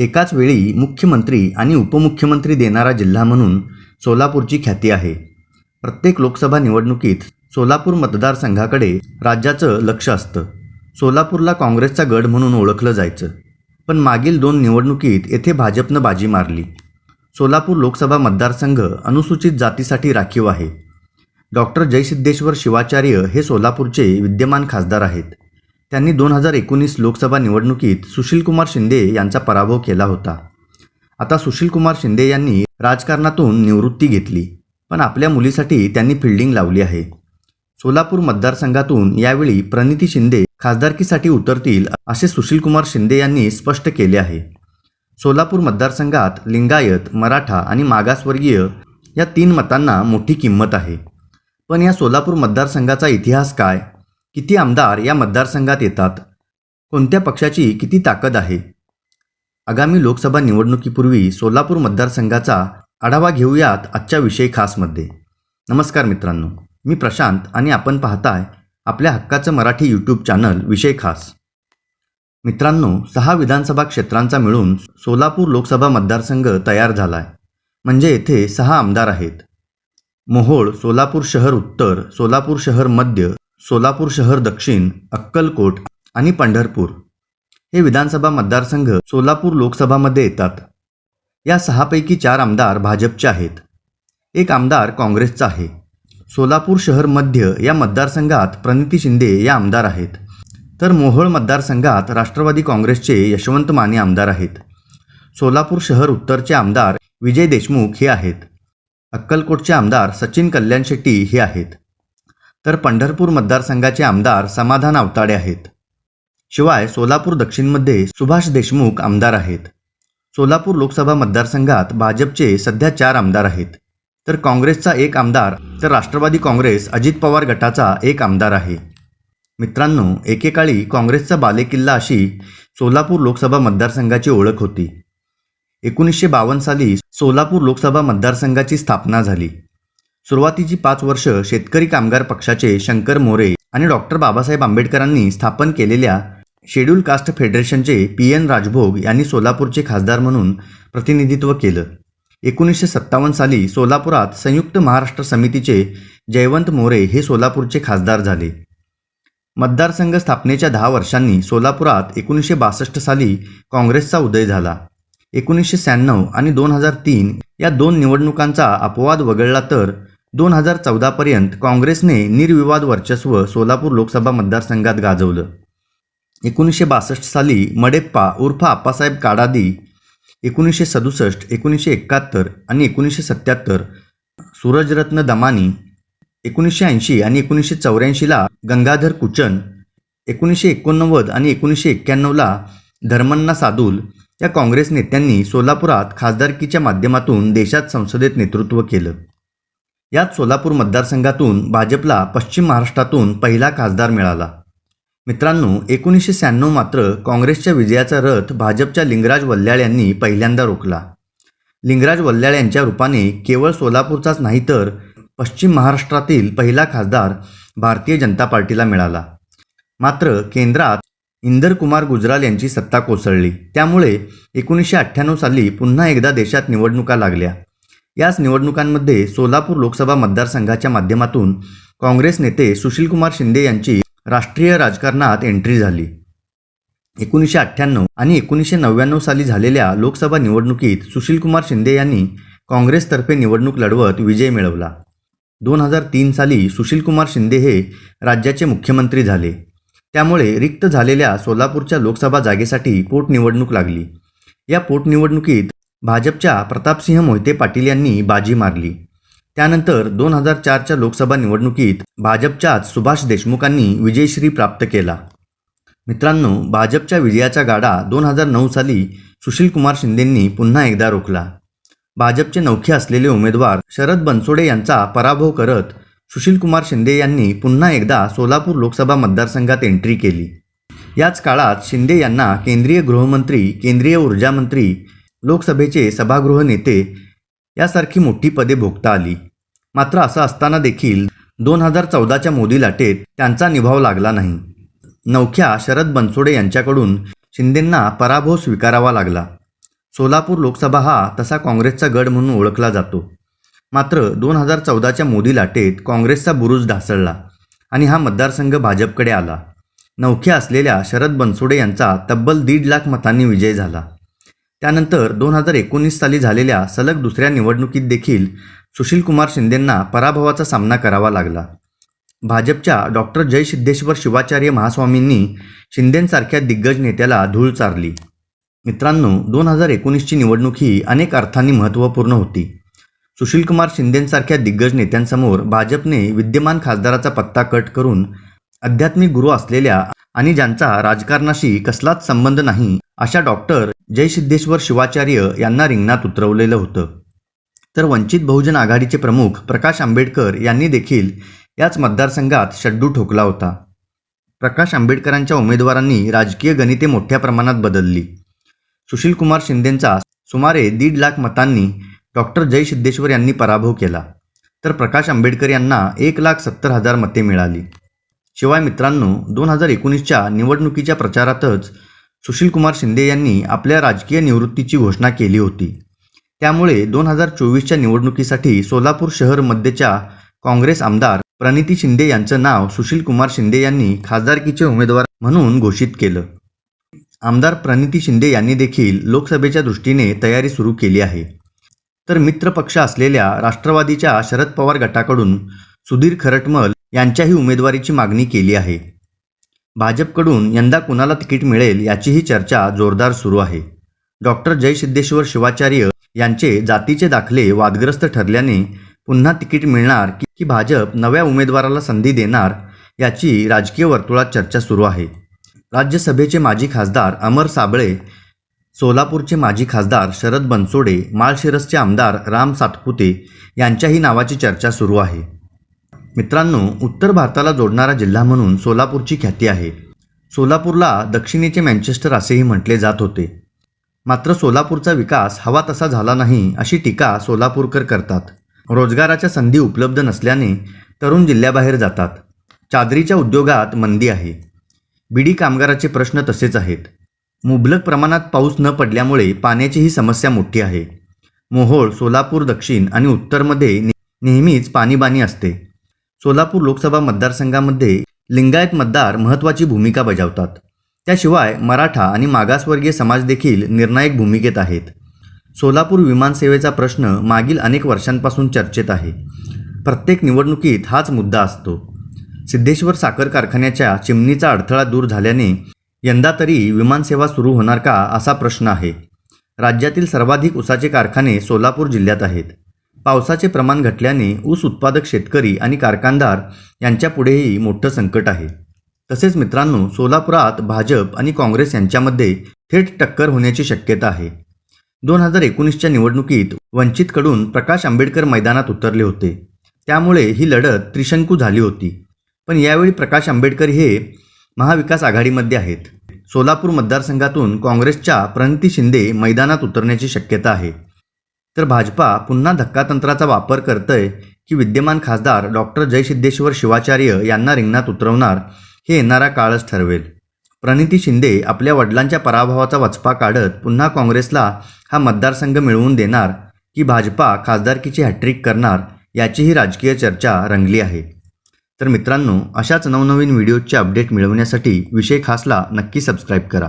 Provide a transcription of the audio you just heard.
एकाच वेळी मुख्यमंत्री आणि उपमुख्यमंत्री देणारा जिल्हा म्हणून सोलापूरची ख्याती आहे. प्रत्येक लोकसभा निवडणुकीत सोलापूर मतदारसंघाकडे राज्याचं लक्ष असतं. सोलापूरला काँग्रेसचा गड म्हणून ओळखलं जायचं. पण मागील दोन निवडणुकीत येथे भाजपनं बाजी मारली. सोलापूर लोकसभा मतदारसंघ अनुसूचित जातीसाठी राखीव आहे. डॉक्टर जयसिद्धेश्वर शिवाचार्य हे सोलापूरचे विद्यमान खासदार आहेत. त्यांनी दोन हजार एकोणीस लोकसभा निवडणुकीत सुशीलकुमार शिंदे यांचा पराभव केला होता. आता सुशीलकुमार शिंदे यांनी राजकारणातून निवृत्ती घेतली पण आपल्या मुलीसाठी त्यांनी फिल्डिंग लावली आहे. सोलापूर मतदारसंघातून यावेळी प्रणिती शिंदे खासदारकीसाठी उतरतील असे सुशीलकुमार शिंदे यांनी स्पष्ट केले आहे. सोलापूर मतदारसंघात लिंगायत मराठा आणि मागासवर्गीय या तीन मतांना मोठी किंमत आहे. पण या सोलापूर मतदारसंघाचा इतिहास काय? किती आमदार या मतदारसंघात येतात? कोणत्या पक्षाची किती ताकद आहे? आगामी लोकसभा निवडणुकीपूर्वी सोलापूर मतदारसंघाचा आढावा घेऊयात आजच्या विषय खासमध्ये. नमस्कार मित्रांनो मी प्रशांत आणि आपण पाहताय आपल्या हक्काचं मराठी यूट्यूब चॅनल विषय खास. मित्रांनो सहा विधानसभा क्षेत्रांचा मिळून सोलापूर लोकसभा मतदारसंघ तयार झाला आहे म्हणजे येथे सहा आमदार आहेत. मोहोळ सोलापूर शहर उत्तर सोलापूर शहर मध्य सोलापूर शहर दक्षिण अक्कलकोट आणि पंढरपूर. हे विधानसभा मतदारसंघ सोलापूर लोकसभामध्ये येतात. या सहापैकी चार आमदार भाजपचे आहेत. एक आमदार काँग्रेसचा आहे. सोलापूर शहर मध्य या मतदारसंघात प्रणिती शिंदे या आमदार आहेत. तर मोहोळ मतदारसंघात राष्ट्रवादी काँग्रेसचे यशवंत माने आमदार आहेत. सोलापूर शहर उत्तरचे आमदार विजय देशमुख हे आहेत. अक्कलकोटचे आमदार सचिन कल्याण शेट्टी हे आहेत. तर पंढरपूर मतदारसंघाचे आमदार समाधान अवताडे आहेत. शिवाय सोलापूर दक्षिणमध्ये सुभाष देशमुख आमदार आहेत. सोलापूर लोकसभा मतदारसंघात भाजपचे सध्या चार आमदार आहेत. तर काँग्रेसचा एक आमदार तर राष्ट्रवादी काँग्रेस अजित पवार गटाचा एक आमदार आहे. मित्रांनो एकेकाळी काँग्रेसचा बालेकिल्ला अशी सोलापूर लोकसभा मतदारसंघाची ओळख होती. एकोणीसशे बावन्न साली सोलापूर लोकसभा मतदारसंघाची स्थापना झाली. सुरुवातीची पाच वर्ष शेतकरी कामगार पक्षाचे शंकर मोरे आणि डॉक्टर बाबासाहेब आंबेडकरांनी स्थापन केलेल्या शेड्यूल कास्ट फेडरेशनचे पी एन राजभोग यांनी सोलापूरचे खासदार म्हणून प्रतिनिधित्व केलं. एकोणीसशे सत्तावन्न साली सोलापुरात संयुक्त महाराष्ट्र समितीचे जयवंत मोरे हे सोलापूरचे खासदार झाले. मतदारसंघ स्थापनेच्या दहा वर्षांनी सोलापुरात एकोणीसशे बासष्ट साली काँग्रेसचा उदय झाला. एकोणीसशे शहाण्णव आणि दोन हजार तीन या दोन निवडणुकांचा अपवाद वगळला तर दोन हजार चौदापर्यंत काँग्रेसने निर्विवाद वर्चस्व सोलापूर लोकसभा मतदारसंघात गाजवलं. एकोणीसशे बासष्ट साली मडेप्पा उर्फ आप्पासाहेब काडादी एकोणीसशे सदुसष्ट एकोणीसशे एकाहत्तर आणि एकोणीसशे सत्याहत्तर सूरजरत्न दमानी एकोणीसशे ऐंशी आणि एकोणीसशे चौऱ्याऐंशीला गंगाधर कुचन एकोणीसशे एकोणनव्वद आणि एकोणीसशे एक्क्याण्णवला धर्मन्ना सादुल या काँग्रेस नेत्यांनी सोलापुरात खासदारकीच्या माध्यमातून देशात संसदेत नेतृत्व केलं. यात सोलापूर मतदारसंघातून भाजपला पश्चिम महाराष्ट्रातून पहिला खासदार मिळाला. मित्रांनो एकोणीसशे शहाण्णव मात्र काँग्रेसच्या विजयाचा रथ भाजपच्या लिंगराज वल्ल्याळ यांनी पहिल्यांदा रोखला. लिंगराज वल्ल्याळ यांच्या रूपाने केवळ सोलापूरचाच नाही तर पश्चिम महाराष्ट्रातील पहिला खासदार भारतीय जनता पार्टीला मिळाला. मात्र केंद्रात इंदर कुमार गुजराल यांची सत्ता कोसळली. त्यामुळे एकोणीसशे अठ्ठ्याण्णव साली पुन्हा एकदा देशात निवडणुका लागल्या. याच निवडणुकांमध्ये सोलापूर लोकसभा मतदारसंघाच्या माध्यमातून काँग्रेस नेते सुशीलकुमार शिंदे यांची राष्ट्रीय राजकारणात एंट्री झाली. एकोणीसशे अठ्ठ्याण्णव आणि एकोणीसशे नव्याण्णव साली झालेल्या लोकसभा निवडणुकीत सुशीलकुमार शिंदे यांनी काँग्रेसतर्फे निवडणूक लढवत विजय मिळवला. दोन हजार तीन साली सुशीलकुमार शिंदे हे राज्याचे मुख्यमंत्री झाले. त्यामुळे रिक्त झालेल्या सोलापूरच्या लोकसभा जागेसाठी पोटनिवडणूक लागली. या पोटनिवडणुकीत भाजपच्या प्रतापसिंह मोहिते पाटील यांनी बाजी मारली. त्यानंतर दोन हजार चारच्या लोकसभा निवडणुकीत भाजपच्याच सुभाष देशमुखांनी विजयश्री प्राप्त केला. मित्रांनो भाजपच्या विजयाचा गाडा दोन हजार नऊ साली सुशीलकुमार शिंदेंनी पुन्हा एकदा रोखला. भाजपचे नौखे असलेले उमेदवार शरद बनसोडे यांचा पराभव करत सुशीलकुमार शिंदे यांनी पुन्हा एकदा सोलापूर लोकसभा मतदारसंघात एंट्री केली. याच काळात शिंदे यांना केंद्रीय गृहमंत्री केंद्रीय ऊर्जामंत्री लोकसभेचे सभागृह नेते यासारखी मोठी पदे भोगता आली. मात्र असं असताना देखील दोन हजार चौदाच्या मोदी लाटेत त्यांचा निभाव लागला नाही. नवख्या शरद बनसोडे यांच्याकडून शिंदेंना पराभव स्वीकारावा लागला. सोलापूर लोकसभा हा तसा काँग्रेसचा गड म्हणून ओळखला जातो. मात्र दोन हजार चौदाच्या मोदी लाटेत काँग्रेसचा बुरुज ढासळला आणि हा मतदारसंघ भाजपकडे आला. नवख्या असलेल्या शरद बनसोडे यांचा तब्बल दीड लाख मतांनी विजय झाला. त्यानंतर दोन हजार एकोणीस साली झालेल्या सलग दुसऱ्या निवडणुकीत देखील सुशीलकुमार शिंदेंना पराभवाचा सामना करावा लागला. भाजपच्या डॉक्टर जयसिद्धेश्वर शिवाचार्य महास्वामींनी शिंदेंसारख्या दिग्गज नेत्याला धूळ चारली. मित्रांनो दोन हजार एकोणीसची निवडणूक ही अनेक अर्थांनी महत्त्वपूर्ण होती. सुशीलकुमार शिंदेंसारख्या दिग्गज नेत्यांसमोर भाजपने विद्यमान खासदाराचा पत्ता कट करून आध्यात्मिक गुरु असलेल्या आणि ज्यांचा राजकारणाशी कसलाच संबंध नाही अशा डॉक्टर जयसिद्धेश्वर शिवाचार्य यांना रिंगणात उतरवलेलं होतं. तर वंचित बहुजन आघाडीचे प्रमुख प्रकाश आंबेडकर यांनी देखील याच मतदारसंघात शड्डू ठोकला होता. प्रकाश आंबेडकरांच्या उमेदवारांनी राजकीय गणिते मोठ्या प्रमाणात बदलली. सुशीलकुमार शिंदेंचा सुमारे दीड लाख मतांनी डॉक्टर जयसिद्धेश्वर यांनी पराभव केला. तर प्रकाश आंबेडकर यांना एक लाख सत्तर हजार मते मिळाली. शिवाय मित्रांनो दोन हजार एकोणीसच्या निवडणुकीच्या प्रचारातच सुशीलकुमार शिंदे यांनी आपल्या राजकीय निवृत्तीची घोषणा केली होती. त्यामुळे दोन हजार चोवीसच्या निवडणुकीसाठी सोलापूर शहर मध्येच्या काँग्रेस आमदार प्रणिती शिंदे यांचं नाव सुशीलकुमार शिंदे यांनी खासदारकीचे उमेदवार म्हणून घोषित केलं. आमदार प्रणिती शिंदे यांनी देखील लोकसभेच्या दृष्टीने तयारी सुरू केली आहे. तर मित्रपक्ष असलेल्या राष्ट्रवादीच्या शरद पवार गटाकडून सुधीर खरटमल यांच्याही उमेदवारीची मागणी केली आहे. भाजपकडून यंदा कुणाला तिकीट मिळेल याचीही चर्चा जोरदार सुरू आहे. डॉक्टर जयसिद्धेश्वर शिवाचार्य यांचे जातीचे दाखले वादग्रस्त ठरल्याने पुन्हा तिकीट मिळणार की भाजप नव्या उमेदवाराला संधी देणार याची राजकीय वर्तुळात चर्चा सुरू आहे. राज्यसभेचे माजी खासदार अमर साबळे सोलापूरचे माजी खासदार शरद बनसोडे माळशिरसचे आमदार राम सातपुते यांच्याही नावाची चर्चा सुरू आहे. मित्रांनो उत्तर भारताला जोडणारा जिल्हा म्हणून सोलापूरची ख्याती आहे. सोलापूरला दक्षिणेचे मँचेस्टर असेही म्हटले जात होते. मात्र सोलापूरचा विकास हवा तसा झाला नाही अशी टीका सोलापूरकर करतात. रोजगाराच्या संधी उपलब्ध नसल्याने तरुण जिल्ह्याबाहेर जातात. चादरीच्या उद्योगात मंदी आहे. बीडी कामगाराचे प्रश्न तसेच आहेत. मुबलक प्रमाणात पाऊस न पडल्यामुळे पाण्याची ही समस्या मोठी आहे. मोहोळ सोलापूर दक्षिण आणि उत्तरमध्ये ने- नेहमीच पाणीबाणी असते. सोलापूर लोकसभा मतदारसंघामध्ये लिंगायत मतदार महत्त्वाची भूमिका बजावतात. त्याशिवाय मराठा आणि मागासवर्गीय समाज देखील निर्णायक भूमिकेत आहेत. सोलापूर विमानसेवेचा प्रश्न मागील अनेक वर्षांपासून चर्चेत आहे. प्रत्येक निवडणुकीत हाच मुद्दा असतो. सिद्धेश्वर साखर कारखान्याच्या चिमणीचा अडथळा दूर झाल्याने यंदा तरी विमानसेवा सुरू होणार का असा प्रश्न आहे. राज्यातील सर्वाधिक उसाचे कारखाने सोलापूर जिल्ह्यात आहेत. पावसाचे प्रमाण घटल्याने ऊस उत्पादक शेतकरी आणि कारखानदार यांच्यापुढेही मोठं संकट आहे. तसेच मित्रांनो सोलापुरात भाजप आणि काँग्रेस यांच्यामध्ये थेट टक्कर होण्याची शक्यता आहे. दोन हजार एकोणीसच्या निवडणुकीत वंचितकडून प्रकाश आंबेडकर मैदानात उतरले होते. त्यामुळे ही लढत त्रिशंकू झाली होती. पण यावेळी प्रकाश आंबेडकर हे महाविकास आघाडीमध्ये आहेत. सोलापूर मतदारसंघातून काँग्रेसच्या प्रणती शिंदे मैदानात उतरण्याची शक्यता आहे. तर भाजपा पुन्हा धक्कातंत्राचा वापर करतय की विद्यमान खासदार डॉक्टर जयसिद्धेश्वर शिवाचार्य यांना रिंगणात उतरवणार हे येणारा काळच ठरवेल. प्रणिती शिंदे आपल्या वडिलांच्या पराभवाचा वचपा काढत पुन्हा काँग्रेसला हा मतदारसंघ मिळवून देणार की भाजपा खासदारकीची हॅट्रिक करणार याचीही राजकीय चर्चा रंगली आहे. तर मित्रांनो अशाच नवनवीन व्हिडिओचे अपडेट मिळवण्यासाठी विषय खासला नक्की सबस्क्राईब करा.